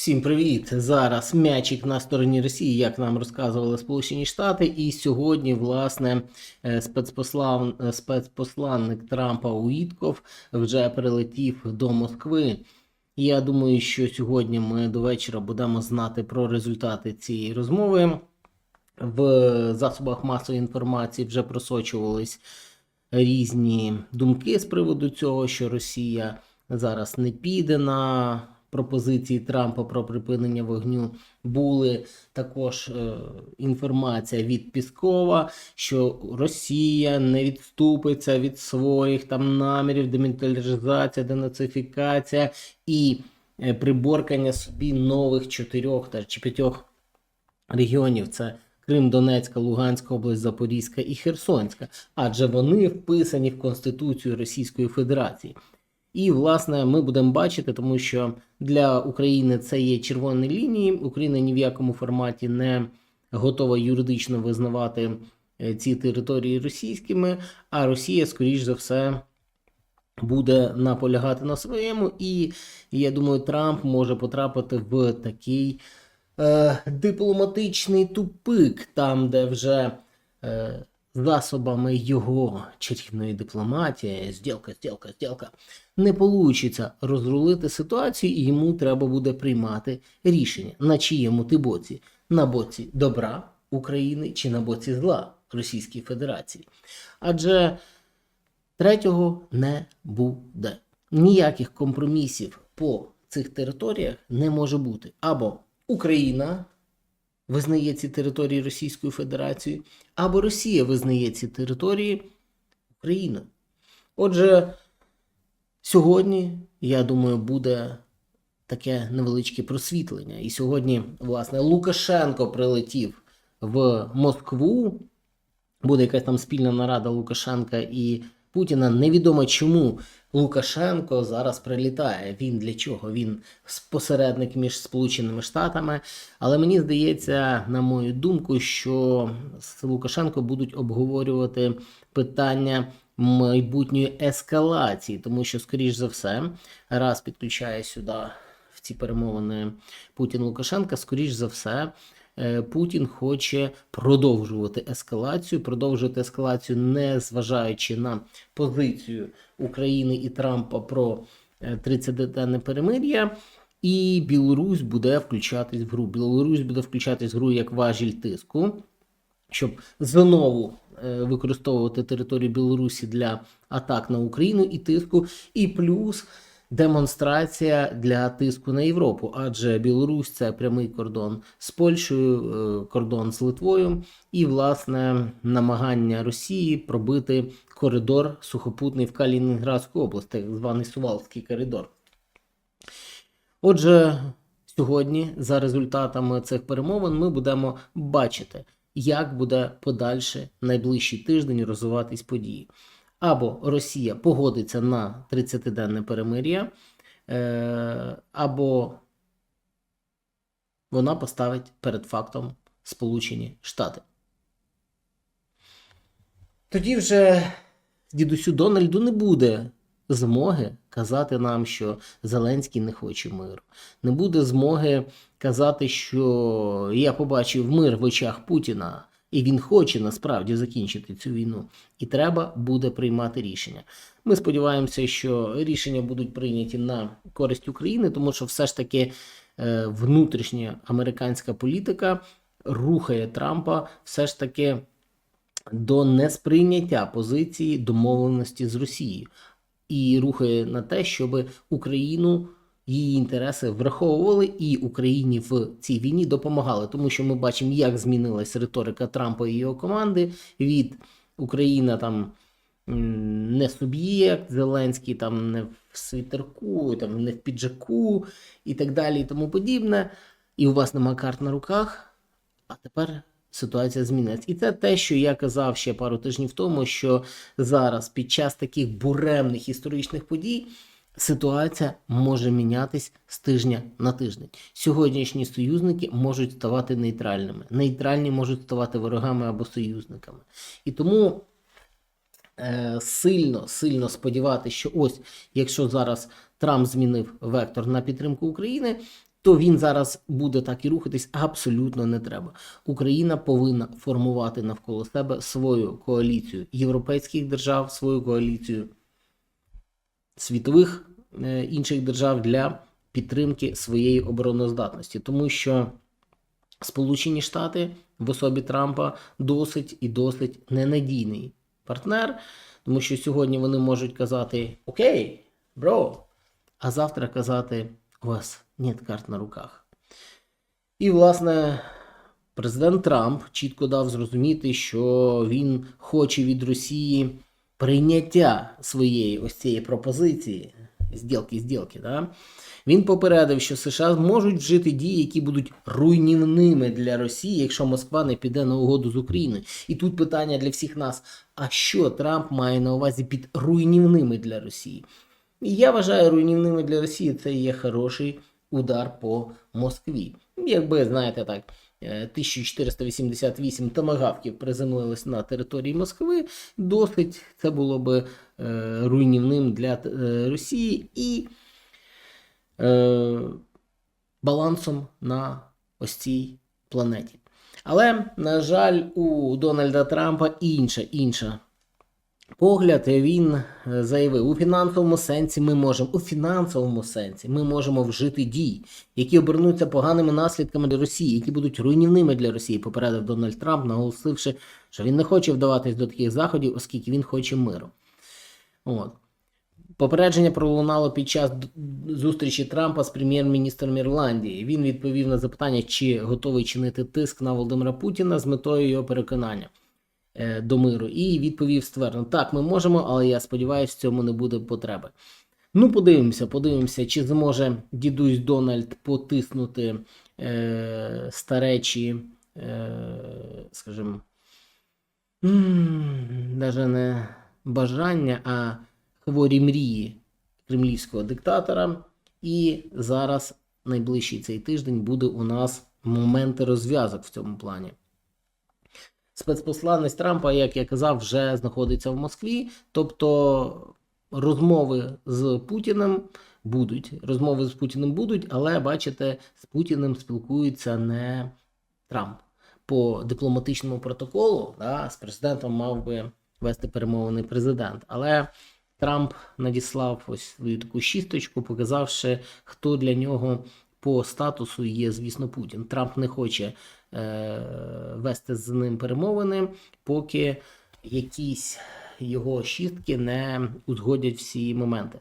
Всім привіт! Зараз м'ячик на стороні Росії, як нам розказували Сполучені Штати. І сьогодні, власне, е, спецпослан... е, спецпосланник Трампа Уітков вже прилетів до Москви. Я думаю, що сьогодні ми до вечора будемо знати про результати цієї розмови. В засобах масової інформації вже просочувались різні думки з приводу цього, що Росія зараз не піде на пропозиції Трампа про припинення вогню. Були також е, інформація від Піскова, що Росія не відступиться від своїх там намірів, демілітаризація, денацифікація і е, приборкання собі нових чотирьох та чи п'ятьох регіонів. Це Крим, Донецька, Луганська область, Запорізька і Херсонська, адже вони вписані в Конституцію Російської Федерації. І, власне, ми будемо бачити, тому що для України це є червоні лінії. Україна ні в якому форматі не готова юридично визнавати е, ці території російськими, а Росія, скоріш за все, буде наполягати на своєму. І я думаю, Трамп може потрапити в такий е, дипломатичний тупик, там, де вже. Е, Засобами його чарівної дипломатії, зділка, зділка, зділка, не получиться розрулити ситуацію, і йому треба буде приймати рішення, на чиєму ти боці, на боці добра України чи на боці зла Російської Федерації. Адже третього не буде. Ніяких компромісів по цих територіях не може бути. Або Україна визнає ці території Російською Федерацією, або Росія визнає ці території Україною. Отже, сьогодні, я думаю, буде таке невеличке просвітлення. І сьогодні, власне, Лукашенко прилетів в Москву. Буде якась там спільна нарада Лукашенка і Путіна. Невідомо чому Лукашенко зараз прилітає. Він для чого? Він посередник між Сполученими Штатами. Але мені здається, на мою думку, що з Лукашенко будуть обговорювати питання майбутньої ескалації, тому що, скоріш за все, раз підключає сюди в ці перемовини Путін Лукашенка, скоріш за все. Е, Путін хоче продовжувати ескалацію, продовжувати ескалацію, не зважаючи на позицію України і Трампа про 30-денне перемир'я. І Білорусь буде включатись в гру. Білорусь буде включатись в гру як важіль тиску, щоб знову е, використовувати територію Білорусі для атак на Україну і тиску, і плюс демонстрація для тиску на Європу, адже Білорусь це прямий кордон з Польщею, е, кордон з Литвою, і власне намагання Росії пробити коридор сухопутний в Калінінградську область, так званий Сувалський коридор. Отже, сьогодні, за результатами цих перемовин, ми будемо бачити, як буде подальше найближчий тиждень розвиватись події. Або Росія погодиться на 30-денне перемир'я, е, або вона поставить перед фактом Сполучені Штати. Тоді вже дідусю Дональду не буде змоги казати нам, що Зеленський не хоче миру. Не буде змоги казати, що я побачив мир в очах Путіна, і він хоче насправді закінчити цю війну. І треба буде приймати рішення. Ми сподіваємося, що рішення будуть прийняті на користь України, тому що все ж таки е, внутрішня американська політика рухає Трампа все ж таки до несприйняття позиції домовленості з Росією і рухає на те, щоб Україну її інтереси враховували і Україні в цій війні допомагали, тому що ми бачимо, як змінилась риторика Трампа і його команди від Україна там не суб'єкт, Зеленський там не в світерку, там не в піджаку і так далі, і тому подібне. І у вас нема карт на руках, а тепер ситуація змінилась. І це те, що я казав ще пару тижнів тому, що зараз під час таких буремних історичних подій ситуація може мінятись з тижня на тиждень. Сьогоднішні союзники можуть ставати нейтральними. Нейтральні можуть ставати ворогами або союзниками. І тому е, сильно, сильно сподіватися, що ось, якщо зараз Трамп змінив вектор на підтримку України, то він зараз буде так і рухатись. Абсолютно не треба. Україна повинна формувати навколо себе свою коаліцію європейських держав, свою коаліцію світових е, інших держав для підтримки своєї обороноздатності, тому що Сполучені Штати в особі Трампа досить і досить ненадійний партнер, тому що сьогодні вони можуть казати Окей, бро, а завтра казати у вас нет карт на руках. І, власне, президент Трамп чітко дав зрозуміти, що він хоче від Росії прийняття своєї ось цієї пропозиції, зділки, зділки, да? Він попередив, що США можуть вжити дії, які будуть руйнівними для Росії, якщо Москва не піде на угоду з Україною. І тут питання для всіх нас: а що Трамп має на увазі під руйнівними для Росії? І я вважаю, руйнівними для Росії це є хороший удар по Москві. Якби, знаєте так, 1488 томагавків приземлились на території Москви, досить це було би е, руйнівним для е, Росії і е, балансом на ось цій планеті. Але, на жаль, у Дональда Трампа інша інша погляд. Він е, заявив, у фінансовому сенсі ми можемо у фінансовому сенсі ми можемо вжити дій, які обернуться поганими наслідками для Росії, які будуть руйнівними для Росії. Попередив Дональд Трамп, наголосивши, що він не хоче вдаватись до таких заходів, оскільки він хоче миру. От. Попередження пролунало під час зустрічі Трампа з прем'єр-міністром Ірландії. Він відповів на запитання, чи готовий чинити тиск на Володимира Путіна з метою його переконання е, до миру. І відповів ствердно: так, ми можемо, але я сподіваюся, в цьому не буде потреби. Ну, подивимося, подивимося, чи зможе дідусь Дональд потиснути е, старечі, е, скажімо, навіть не бажання, а хворі мрії кремлівського диктатора. І зараз найближчий цей тиждень буде у нас моменти розв'язок в цьому плані. Спецпосланець Трампа, як я казав, вже знаходиться в Москві. Тобто розмови з Путіним будуть. Розмови з Путіним будуть, але бачите, з Путіним спілкується не Трамп. По дипломатичному протоколу да, з президентом мав би вести перемовини президент. Але Трамп надіслав ось свою таку шісточку, показавши, хто для нього по статусу є, звісно, Путін. Трамп не хоче е, вести з ним перемовини, поки якісь його шістки не узгодять всі моменти.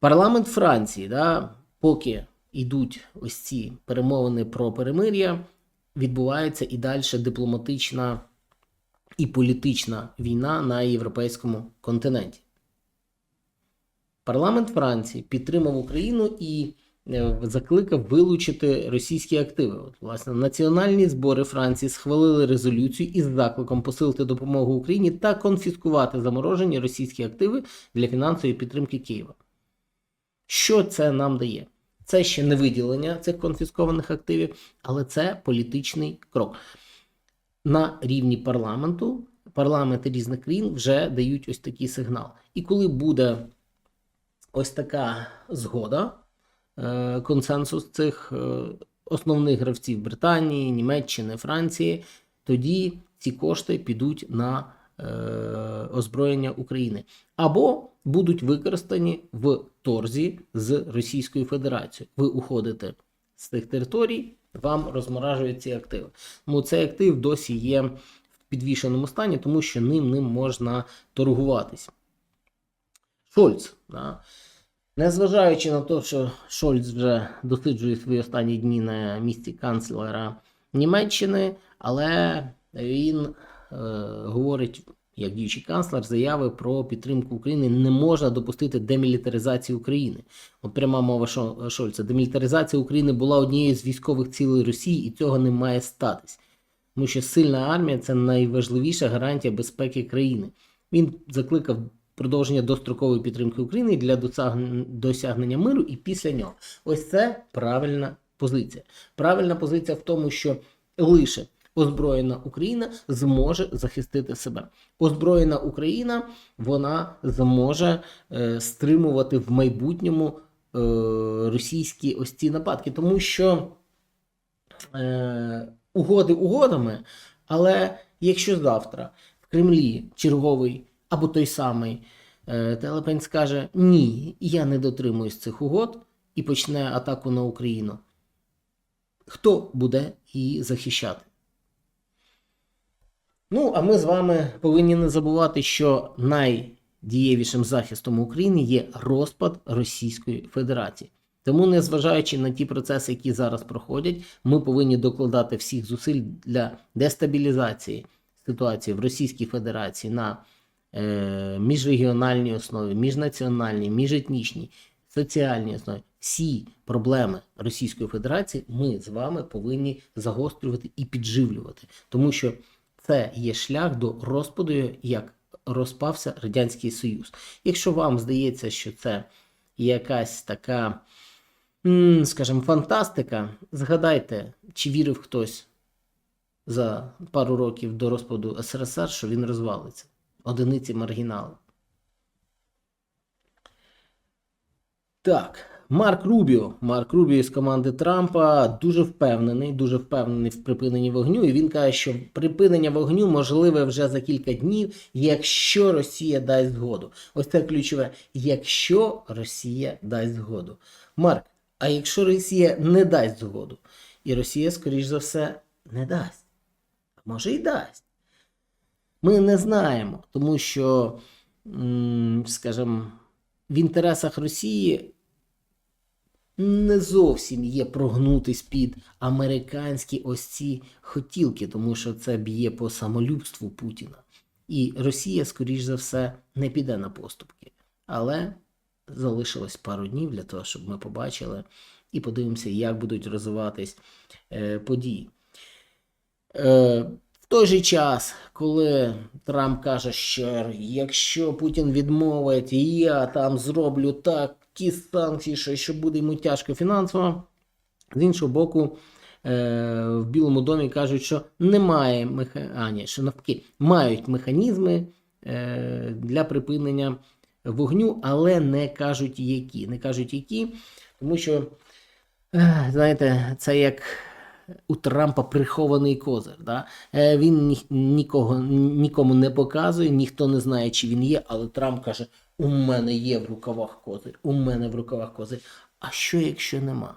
Парламент Франції, да, поки йдуть ось ці перемовини про перемир'я, відбувається і далі дипломатична і політична війна на європейському континенті. Парламент Франції підтримав Україну і закликав вилучити російські активи. От, власне, національні збори Франції схвалили резолюцію із закликом посилити допомогу Україні та конфіскувати заморожені російські активи для фінансової підтримки Києва. Що це нам дає? Це ще не виділення цих конфіскованих активів, але це політичний крок. На рівні парламенту парламенти різних країн вже дають ось такий сигнал. І коли буде ось така згода, е, консенсус цих е, основних гравців Британії, Німеччини, Франції, тоді ці кошти підуть на е, озброєння України або будуть використані в торзі з Російською Федерацією. Ви уходите з тих територій, вам розморажують ці активи. Ну, цей актив досі є в підвішеному стані, тому що ним ним можна торгуватись. Шольц. Да. Незважаючи на те, що Шольц вже досиджує свої останні дні на місці канцлера Німеччини, але він е, говорить, як діючий канцлер, заяви про підтримку України не можна допустити демілітаризації України. От пряма мова Шо- Шольца. Демілітаризація України була однією з військових цілей Росії, і цього не має статись. Тому що сильна армія це найважливіша гарантія безпеки країни. Він закликав продовження дострокової підтримки України для досягнення миру і після нього. Ось це правильна позиція. Правильна позиція в тому, що лише озброєна Україна зможе захистити себе. Озброєна Україна вона зможе е, стримувати в майбутньому е, російські ось ці нападки, тому що е, угоди угодами, але якщо завтра в Кремлі черговий або той самий е, Телепень скаже ні, я не дотримуюсь цих угод і почне атаку на Україну, хто буде її захищати? Ну, а ми з вами повинні не забувати, що найдієвішим захистом України є розпад Російської Федерації. Тому, незважаючи на ті процеси, які зараз проходять, ми повинні докладати всіх зусиль для дестабілізації ситуації в Російській Федерації на міжрегіональній основі, міжнаціональній, міжетнічній, соціальній основі. Всі проблеми Російської Федерації ми з вами повинні загострювати і підживлювати, тому що це є шлях до розпаду, як розпався Радянський Союз. Якщо вам здається, що це якась така, скажімо, фантастика, згадайте, чи вірив хтось за пару років до розпаду СРСР, що він розвалиться. Одиниці маргінали. Так, Марк Рубіо. Марк Рубіо з команди Трампа дуже впевнений, дуже впевнений в припиненні вогню. І він каже, що припинення вогню можливе вже за кілька днів, якщо Росія дасть згоду. Ось це ключове. Якщо Росія дасть згоду. Марк, а якщо Росія не дасть згоду, і Росія, скоріш за все, не дасть. Може і дасть. Ми не знаємо, тому що, скажімо, в інтересах Росії не зовсім є прогнутись під американські ось ці хотілки, тому що це б'є по самолюбству Путіна. І Росія, скоріш за все, не піде на поступки. Але залишилось пару днів для того, щоб ми побачили і подивимося, як будуть розвиватись е, події. Е, той же час, коли Трамп каже, що якщо Путін відмовить, я там зроблю такі санкції, що, що буде йому тяжко фінансово, з іншого боку, е, в Білому домі кажуть, що немає меха... а, ні, що навпаки, мають механізми е, для припинення вогню, але не кажуть які. Не кажуть які, тому що, е, знаєте, це як у Трампа прихований козир. Да? Е, Він нікого, нікому не показує, ніхто не знає, чи він є, але Трамп каже: у мене є в рукавах козир, у мене в рукавах козир. А що, якщо нема?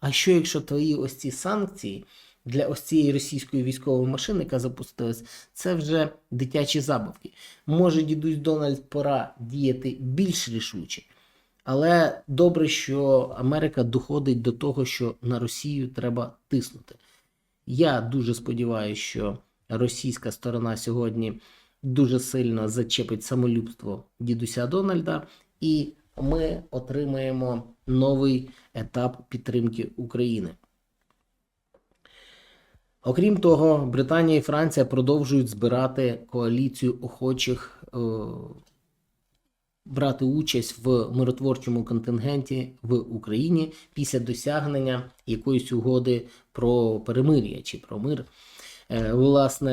А що, якщо твої ось ці санкції для ось цієї російської військової машини, яка запустилась, це вже дитячі забавки. Може, дідусь Дональд пора діяти більш рішуче. Але добре, що Америка доходить до того, що на Росію треба тиснути. Я дуже сподіваюся, що російська сторона сьогодні дуже сильно зачепить самолюбство дідуся Дональда, і ми отримаємо новий етап підтримки України. Окрім того, Британія і Франція продовжують збирати коаліцію охочих е, брати участь в миротворчому контингенті в Україні після досягнення якоїсь угоди про перемир'я чи про мир. Е, власне,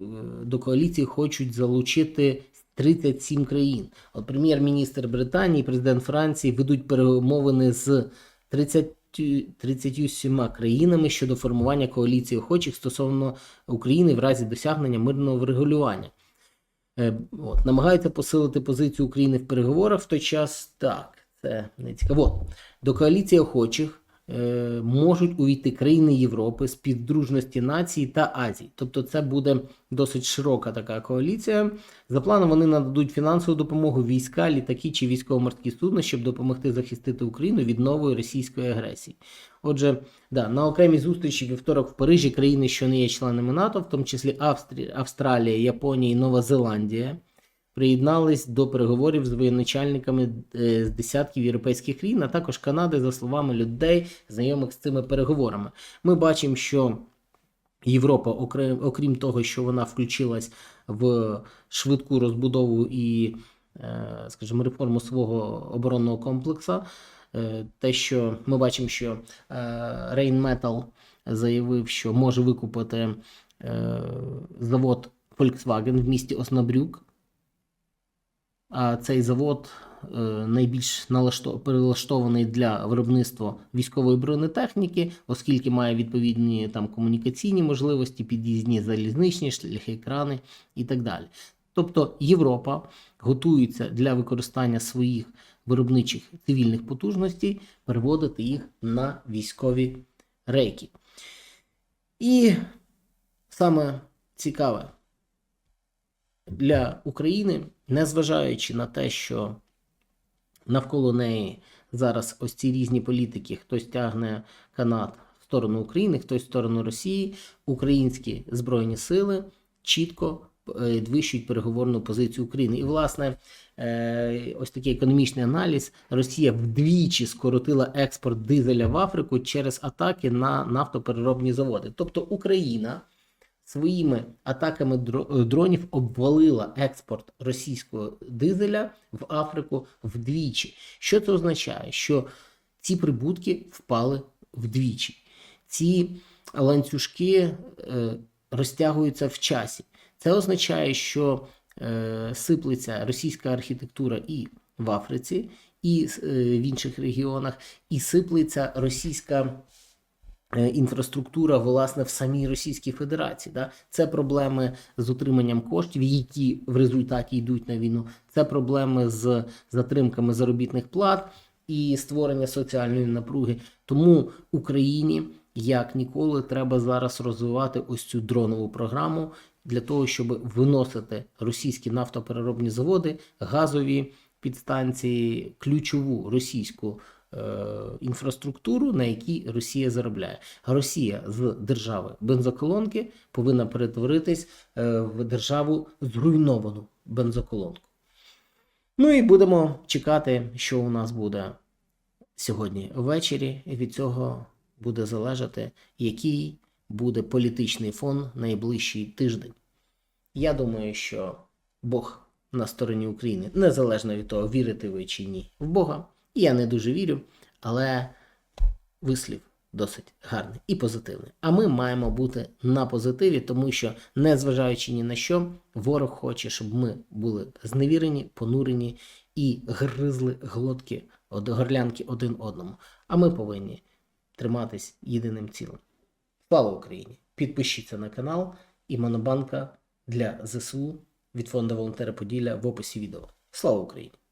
е, до коаліції хочуть залучити 37 країн. От прем'єр-міністр Британії, президент Франції ведуть перемовини з 30 37 країнами щодо формування коаліції охочих стосовно України в разі досягнення мирного врегулювання. Е, От, намагаються посилити позицію України в переговорах в той час. Так, це не цікаво. До коаліції охочих можуть увійти країни Європи, співдружності націй та Азії. Тобто, це буде досить широка така коаліція. За планом вони нададуть фінансову допомогу війська, літаки чи військово-морські судна, щоб допомогти захистити Україну від нової російської агресії. Отже, да, на окремій зустрічі вівторок в Парижі країни, що не є членами НАТО, в тому числі Австрія, Австралія, Японія і Нова Зеландія, приєднались до переговорів з воєначальниками е, з десятків європейських країн, а також Канади, за словами людей, знайомих з цими переговорами. Ми бачимо, що Європа, окрім, окрім того, що вона включилась в швидку розбудову і, е, скажімо, реформу свого оборонного комплексу. Е, Те, що ми бачимо, що Rheinmetall заявив, що може викупити завод Volkswagen в місті Оснабрюк. А цей завод е, найбільш перелаштований для виробництва військової бронетехніки, оскільки має відповідні там комунікаційні можливості, під'їзні залізничні шляхи, крани і так далі. Тобто Європа готується для використання своїх виробничих цивільних потужностей переводити їх на військові рейки. І саме цікаве для України, незважаючи на те, що навколо неї зараз ось ці різні політики, хтось тягне канат в сторону України, хтось в сторону Росії, українські збройні сили чітко е, підвищують переговорну позицію України. І, власне, е, ось такий економічний аналіз: Росія вдвічі скоротила експорт дизеля в Африку через атаки на нафтопереробні заводи. Тобто Україна своїми атаками е, дронів обвалила експорт російського дизеля в Африку вдвічі. Що це означає? Що ці прибутки впали вдвічі. Ці ланцюжки е, розтягуються в часі. Це означає, що е, сиплеться російська архітектура і в Африці, і е, в інших регіонах, і сиплеться російська інфраструктура власне в самій Російській Федерації. Да? Це проблеми з утриманням коштів, які в результаті йдуть на війну. Це проблеми з затримками заробітних плат і створення соціальної напруги. Тому Україні як ніколи треба зараз розвивати ось цю дронову програму для того, щоб виносити російські нафтопереробні заводи, газові підстанції, ключову російську е, інфраструктуру, на якій Росія заробляє. Росія з держави бензоколонки повинна перетворитись е, в державу зруйновану бензоколонку. Ну і будемо чекати, що у нас буде сьогодні ввечері. Від цього буде залежати, який буде політичний фон найближчий тиждень. Я думаю, що Бог на стороні України, незалежно від того, вірите ви чи ні в Бога. Я не дуже вірю, але вислів досить гарний і позитивний. А ми маємо бути на позитиві, тому що, незважаючи ні на що, ворог хоче, щоб ми були зневірені, понурені і гризли глотки, горлянки один одному. А ми повинні триматись єдиним цілим. Слава Україні! Підпишіться на канал і Монобанка для ЗСУ від фонду волонтера Поділля в описі відео. Слава Україні!